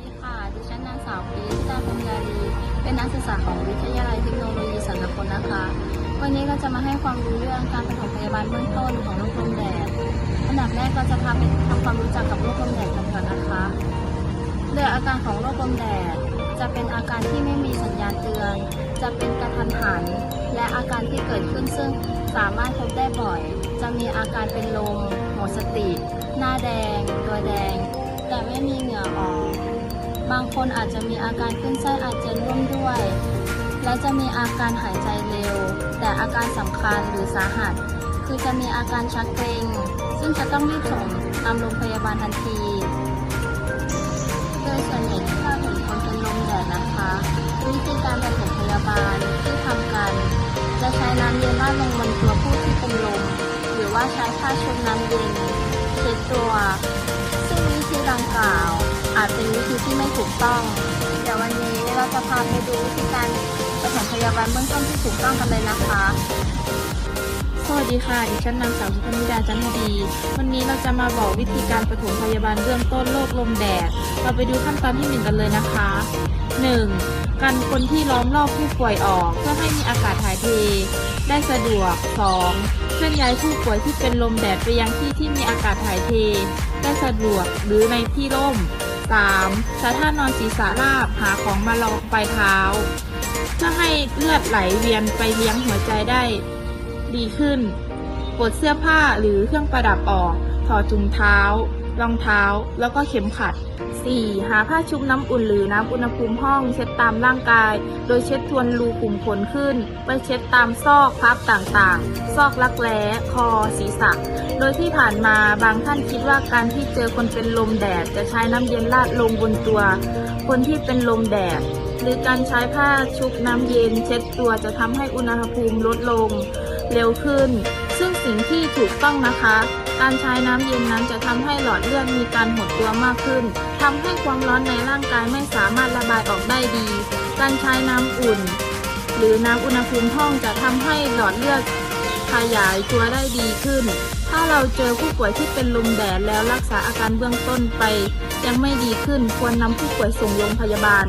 ดีค่ะ ดิฉันนางสาวปีตาพงยาลีเป็นนักศึกษาของวิทยาลัยเทคโนโลยีสันตพลนะคะ วันนี้ก็จะมาให้ความรู้เรื่องการปฐมพยาบาลเบื้องต้นของโรคลมแดด อันดับแรกก็จะพาไปทำความรู้จักกับโรคลมแดดกันก่อนนะคะโดยอาการของโรคลมแดดจะเป็นอาการที่ไม่มีสัญญาณเตือน จะเป็นกระทันหัน และอาการที่เกิดขึ้นซึ่งสามารถพบได้บ่อย จะมีอาการเป็นลม หมดสติ หน้าแดง บางคนอาจจะมีอาการขึ้นไส้อาเจียนร่วมด้วย และจะมีอาการหายใจเร็ว แต่อาการสำคัญหรือสาหัส คือจะมีอาการชักเกร็ง ซึ่งจะต้องรีบส่งตามโรงพยาบาลทันที โดยส่วนใหญ่ที่เราเห็นคนเป็นลมแดดนะคะ วิธีการปฐมพยาบาลที่ทำกัน จะใช้น้ำเย็นราดลงบนตัวผู้ที่เป็นลม หรือว่าใช้ผ้าชุบน้ำเย็นเช็ดตัว อาจเป็นวิธีที่ไม่ถูกต้อง เดี๋ยววันนี้เราจะพาไปดูวิธีการปฐมพยาบาลเบื้องต้นที่ถูกต้องกันเลยนะคะ สวัสดีค่ะ ดิฉันนางสาวสุพนิดาจันทดี วันนี้เราจะมาบอกวิธีการปฐมพยาบาลเบื้องต้นโรคลมแดด เราไปดูขั้นตอนที่หนึ่งกันเลยนะคะ 1. กันคนที่ล้อมรอบผู้ป่วยออกเพื่อให้มีอากาศถ่ายเทได้สะดวก 2. เคลื่อนย้ายผู้ป่วยที่เป็นลมแดดไปยังที่ที่มีอากาศถ่ายเท ได้สะดวกหรือในที่ร่ม 3. ใช้ท่านอนศีรษะราบหาของมารองปลายเท้า เพื่อให้เลือดไหลเวียนไปเลี้ยงหัวใจได้ดีขึ้น ปลดเสื้อผ้าหรือเครื่องประดับออก ถอดถุงเท้า รองเท้า แล้วก็เข็มขัด 4. หาผ้าชุบน้ำอุ่นหรือน้ำอุณหภูมิห้อง เช็ดตามร่างกาย โดยเช็ดทวนรูขุมขนขึ้น ไปเช็ดตามซอกพับต่างๆ ซอกรักแร้คอ ศีรษะ โดยที่ผ่านมาบางท่านคิดว่าการที่เจอคนเป็นลมแดด จะใช้น้ำเย็นราดลงบนตัว คนที่เป็นลมแดด หรือการใช้ผ้าชุบน้ำเย็น เช็ดตัวจะทำให้อุณหภูมิลดลง เร็วขึ้น ซึ่งสิ่งที่ถูกต้องนะคะ การใช้น้ำเย็นนั้นจะทำให้หลอดเลือดมีการหดตัวมากขึ้นทำให้ความร้อนในร่างกายไม่สามารถระบายออกได้ดี การใช้น้ำอุ่น หรือน้ำอุณหภูมิห้องจะทำให้หลอดเลือดขยายตัวได้ดีขึ้น ถ้าเราเจอผู้ป่วยที่เป็นลมแดดแล้วรักษาอาการเบื้องต้นไป ยังไม่ดีขึ้นควรนำผู้ป่วยส่งโรงพยาบาล